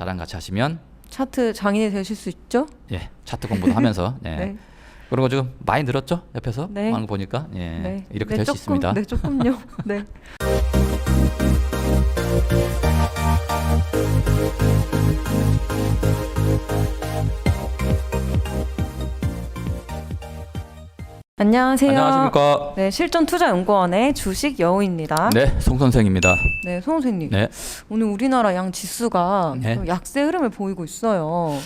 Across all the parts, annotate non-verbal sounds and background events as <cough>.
저랑 같이 하시면 차트 장인이 되실 수 있죠? 예 차트 공부도 하면서 <laughs> 예. 네. 그리고 지금 많이 늘었죠 옆에서 네. 하는 거 보니까 예 네. 이렇게 네, 될수 조금, 있습니다. 네, 조금요. 네. <laughs> 안녕하세요. 안녕하십니까? 네, 실전투자연구원의 주식 여우입니다. 네, 송 선생입니다. 네, 송 선생님. 네, 오늘 우리나라 양 지수가 네. 좀 약세 흐름을 보이고 있어요.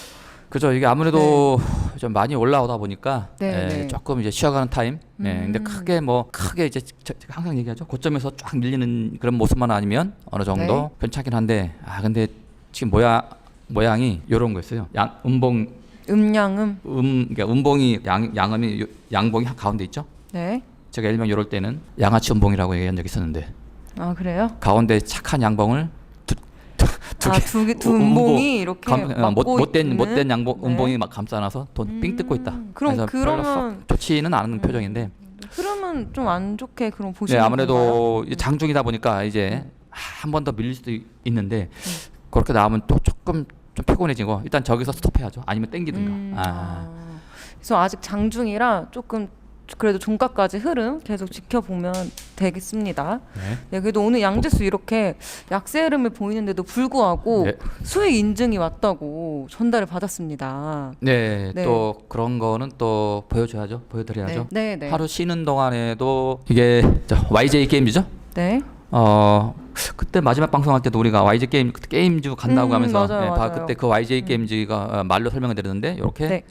그죠. 이게 아무래도 좀 많이 올라오다 보니까 네, 예, 네. 조금 이제 쉬어가는 타임. 네, 근데 음. 크게 뭐 크게 이제 항상 얘기하죠. 고점에서 쫙 밀리는 그런 모습만 아니면 어느 정도 네. 괜찮긴 한데 아 근데 지금 모양 모양이 요런 거였어요. 양 음봉 음양음. 음 그러니까 음봉이 양 양음이 요- 양봉이 한 가운데 있죠. 네. 제가 일명 요럴 때는 양아치 음봉이라고 얘기한 적이 있었는데 아, 그래요? 가운데 착한 양봉을 두, 아, 개. 두, 개, 두 음- 음봉이 이렇게 감, 아, 못, 막고 못된 있는? 못된 양봉 네. 음봉이 막 감싸놔서 돈 삥 뜯고 있다. 음, 그럼 그래서 별로 그러면- 썩 좋지는 않은 표정인데. 흐름은 좀 안 좋게 그럼 네, 보시는 건가요? 아무래도 이제 장중이다 보니까 이제 한 번 더 밀릴 수도 있- 있는데 그렇게 나오면 또 조금 좀 피곤해지고 일단 저기서 스톱해야죠. 아니면 땡기든가. 음, 아. 아. 그래서 아직 장중이라 조금 그래도 종가까지 흐름 계속 지켜보면 되겠습니다. 네. 네, 그래도 오늘 양지수 이렇게 약세 흐름을 보이는데도 불구하고 네. 수익 인증이 왔다고 전달을 받았습니다. 네, 네. 또 그런 거는 또 보여줘야죠. 보여드려야죠. 네, 네, 네. 하루 쉬는 동안에도 이게 저 YJ 게임즈죠? 네. 어 그때 마지막 방송할 때도 우리가 YJ 게임 그때 게임즈 간다고 음, 하면서 맞아요, 예, 바- 맞아요. 그때 그 YJ 게임즈가 어, 말로 설명을 드렸는데 이렇게 네.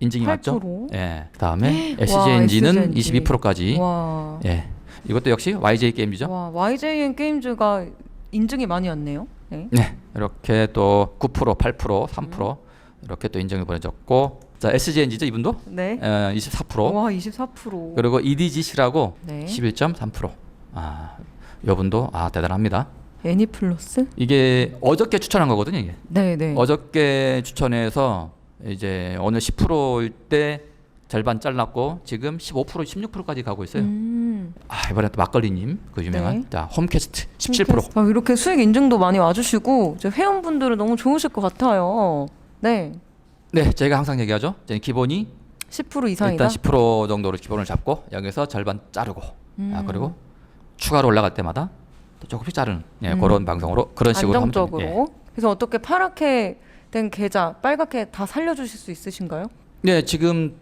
인증이 왔죠. 8%? 예. 그다음에 와, SJNG는 SJNG. 22%까지. 와. 예. 이것도 역시 YJ 게임즈죠. 와, YJN 게임즈가 인증이 많이 왔네요. 네. 네. 이렇게 또 9%, 8%, 3% 이렇게 또 인정이 보내졌고 자 SJNG죠 이분도 네. 에, 24% 와, 24%. 그리고 E EDGC라고 네. 11.3%. 아, 이분도 아 대단합니다. 애니플러스? 이게 어저께 추천한 거거든요 이게. 네, 네. 어저께 추천해서 이제 오늘 10%일 때 절반 잘랐고 지금 15% 16%까지 가고 있어요. 음. 아 이번에 또 막걸리님 그 유명한 네. 자 홈캐스트 17%. 아, 이렇게 수익 인증도 많이 와주시고 이제 회원분들은 너무 좋으실 것 같아요. 네, 네 저희가 항상 얘기하죠. 이제 기본이 10% 이상이다. 일단 10% 정도로 기본을 잡고 여기서 절반 자르고 아 음. 그리고 추가로 올라갈 때마다 또 조금씩 자르는 예, 음. 그런 방송으로 그런 식으로 하면 안정적으로. 됩니다. 예. 그래서 어떻게 파랗게 된 계좌, 빨갛게 다 살려주실 수 있으신가요? 네 지금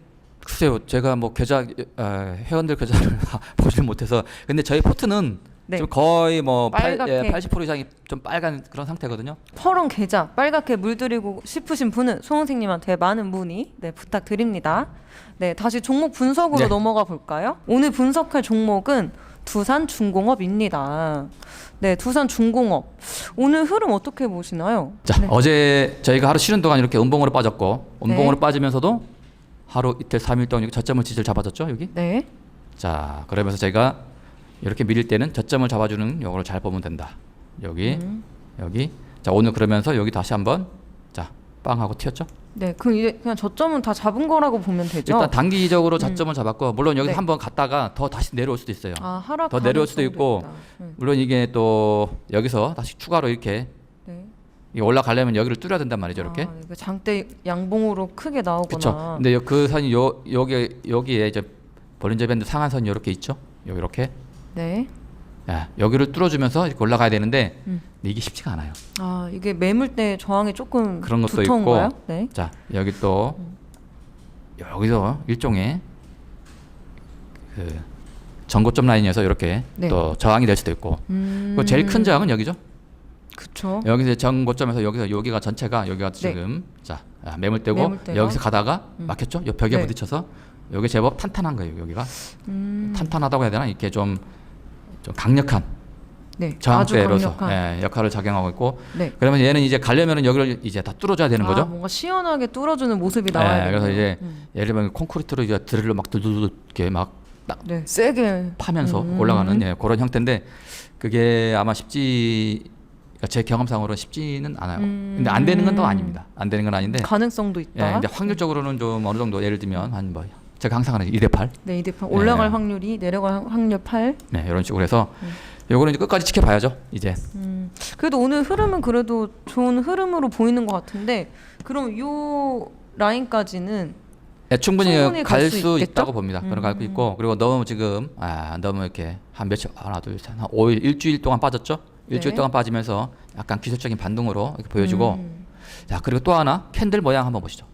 글쎄요 제가 뭐 계좌 어, 회원들 계좌를 <laughs> 보지를 못해서 근데 저희 포트는 네. 지금 거의 뭐 빨갛게. 80% 이상이 좀 빨간 그런 상태거든요. 퍼런 계좌, 빨갛게 물들이고 싶으신 분은 송 선생님한테 많은 문의 네, 부탁드립니다. 네, 다시 종목 분석으로 네. 넘어가 볼까요? 오늘 분석할 종목은 두산 중공업입니다. 네, 두산 중공업. 오늘 흐름 어떻게 보시나요? 자 네. 어제 저희가 하루 쉬는 동안 이렇게 음봉으로 빠졌고 음봉으로 네. 빠지면서도 하루 이틀 삼일 동안 이렇게 저점을 지지를 잡아줬죠 여기. 네. 자 그러면서 제가 이렇게 밀릴 때는 저점을 잡아주는 요거를 잘 보면 된다. 여기 음. 여기 자 오늘 그러면서 여기 다시 한번 자 빵 하고 튀었죠. 네, 그 이제 그냥 저점은 다 잡은 거라고 보면 되죠. 일단 단기적으로 저점을 잡았고 물론 여기서 네. 한번 갔다가 더 다시 내려올 수도 있어요. 아, 하락 더 내려올 수도 있고. 음, 물론 이게 또 여기서 다시 추가로 이렇게 네. 올라가려면 여기를 뚫어야 된단 말이죠. 이렇게. 아, 그 장대 양봉으로 크게 나오거나. 그렇죠. 근데 요- 그 선이 요 여기 여기에 이제 볼린저 밴드 상한선이 이렇게 있죠. 여기 이렇게. 네. 야, 여기를 뚫어주면서 이렇게 올라가야 되는데 음. 근데 이게 쉽지가 않아요. 아, 이게 매물대 저항이 조금 그런 것도 두터운가요? 있고. 네. 자 여기 또 여기서 일종의 그 전고점 라인이어서 이렇게 네. 또 저항이 될 수도 있고. 음. 그 제일 큰 저항은 여기죠. 그쵸. 여기서 전고점에서 여기서 여기가 전체가 여기가 지금 자 아, 매물대고 네. 매물대가? 여기서 가다가 음. 막혔죠. 요 벽에 네. 부딪혀서 여기 제법 탄탄한 거예요. 여기가 음. 탄탄하다고 해야 되나 이렇게 좀, 좀 강력한 네. 저항대로서. 예, 역할을 작용하고 있고 네. 그러면 얘는 이제 가려면은 여기를 이제 다 뚫어줘야 되는 아, 거죠. 뭔가 시원하게 뚫어주는 모습이 네, 나와야 그래서 되네요. 이제 음. 예를 들면 콘크리트로 이제 드릴로 막 두두두 이렇게 막 네. 세게. 파면서 음. 올라가는 예, 그런 형태인데 그게 아마 쉽지 그러니까 제 경험상으로는 쉽지는 않아요. 음. 근데 안 되는 건 또 아닙니다. 안 되는 건 아닌데 가능성도 예, 있다. 근데 확률적으로는 좀 어느 정도 예를 들면 한뭐 제가 항상 하는 2대 8 네, 이대판 올라갈 네. 확률이 내려갈 확률 8. 네, 이런 식으로 해서 음. 요거는 이제 끝까지 지켜봐야죠. 이제 음, 그래도 오늘 흐름은 그래도 좋은 흐름으로 보이는 것 같은데 그럼 요 라인까지는 예, 충분히, 충분히 갈갈 수? 있다고 봅니다. 그런 거 알고 음. 있고 그리고 너무 지금 아 너무 이렇게 한 며칠 하나 둘셋한 5일 일주일 동안 빠졌죠. 일주일 네. 동안 빠지면서 약간 기술적인 반등으로 이렇게 보여주고 음. 자 그리고 또 하나 캔들 모양 한번 보시죠.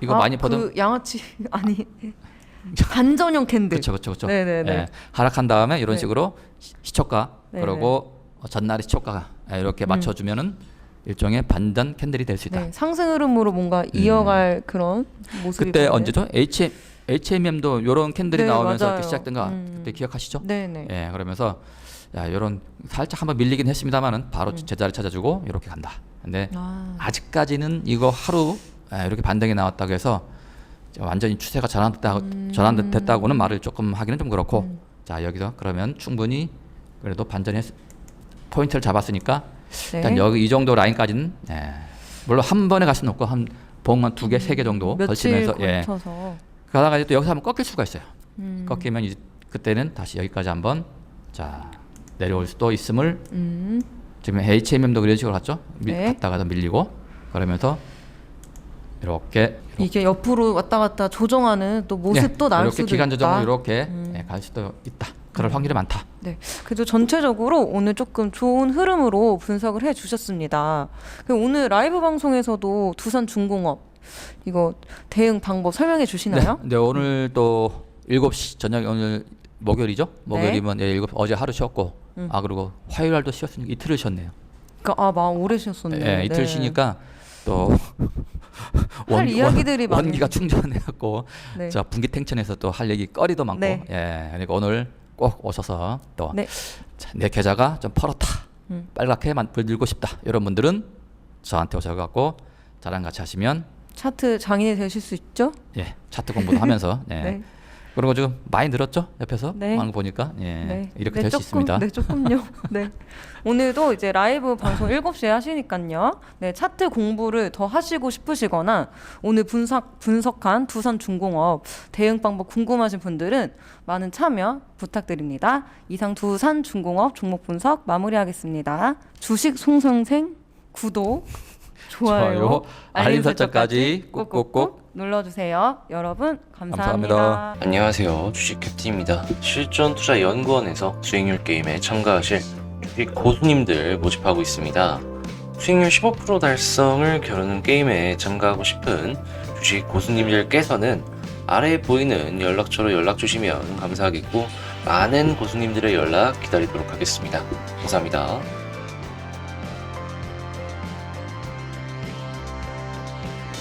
이거 아, 많이 보던 그 양아치 <laughs> 아니 <laughs> 반전형 캔들. 그렇죠, 그렇죠, 그렇죠. 네네네. 예, 하락한 다음에 이런 네. 식으로 시- 시초가 네네. 그리고 어, 전날의 시초가가 예, 이렇게 음. 맞춰주면은 일종의 반전 캔들이 될 수 있다. 네, 상승 흐름으로 뭔가 이어갈 그런 모습이 그때. 언제죠? H H&M도 이런 캔들이 네, 나오면서 맞아요. 이렇게 시작된가 음. 그때 기억하시죠? 네네. 예, 그러면서 야 이런 살짝 한번 밀리긴 했습니다만은 바로 제자리 찾아주고 이렇게 간다. 근데 음. 아, 아직까지는 이거 하루 예, 이렇게 반등이 나왔다고 해서 완전히 추세가 전환됐다 음. 전환됐다고는 말을 조금 하기는 좀 그렇고 음. 자 여기서 그러면 충분히 그래도 반전했 포인트를 잡았으니까 네. 일단 여기 이 정도 라인까지는 예, 물론 한 번에 갈 수는 없고 한 봉만 두 개 세 개 정도 걸치면서 예. 가다가 이제 또 여기서 한번 꺾일 수가 있어요. 음. 꺾이면 이제 그때는 다시 여기까지 한번 자 내려올 수도 있음을 음. 지금 H&M도 이런 식으로 갔죠. 밀, 네. 갔다가도 밀리고 그러면서 이렇게 이게 옆으로 왔다 갔다 조정하는 또 모습도 나올 네. 이렇게 수도 기간 조정으로 있다. 이렇게 음. 예, 갈 수도 있다. 그럴 확률이 많다. 네. 그래도 전체적으로 오늘 조금 좋은 흐름으로 분석을 해 주셨습니다. 그 오늘 라이브 방송에서도 두산 중공업 이거 대응 방법 설명해 주시나요? 네, 네, 오늘 또 7시 저녁 오늘 목요일이죠? 목요일이면 예, 7 어제 하루 쉬었고 음. 아 그리고 화요일 날도 쉬었으니까 이틀을 쉬었네요. 그러니까 아, 막 오래 쉬었었네요. 예, 이틀 네. 쉬니까 또할 이야기들이 원, 많아요. 기가 충전해갖고 네. 자 분기탱천에서 또 할 얘기 거리도 많고 네. 예 그러니까 오늘 꼭 오셔서 또내 네. 계좌가 좀 펄었다 음. 빨갛게 만- 불들고 싶다 이런 분들은 저한테 오셔갖고 저랑 같이 하시면 차트 장인이 되실 수 있죠? 예 차트 공부도 하면서 <laughs> 예 네. 그리고 지금 많이 늘었죠 옆에서 네. 거 보니까 예 네. 이렇게 네, 될 수 조금, 있습니다 네, 조금요. <laughs> 네. 오늘도 이제 라이브 방송 7시에 하시니까요. 네, 차트 공부를 더 하시고 싶으시거나 오늘 분석 분석한 두산 중공업 대응 방법 궁금하신 분들은 많은 참여 부탁드립니다. 이상 두산 중공업 종목 분석 마무리하겠습니다. 주식 송선생 구독 좋아요, 좋아요, 알림 설정까지 꾹꾹꾹 눌러주세요. 여러분 감사합니다. 감사합니다. 안녕하세요. 주식 캡틴입니다. 실전 투자 연구원에서 수익률 게임에 참가하실 주식 고수님들 모집하고 있습니다. 수익률 15% 달성을 겨루는 게임에 참가하고 싶은 주식 고수님들께서는 아래에 보이는 연락처로 연락 주시면 감사하겠고 많은 고수님들의 연락 기다리도록 하겠습니다. 감사합니다.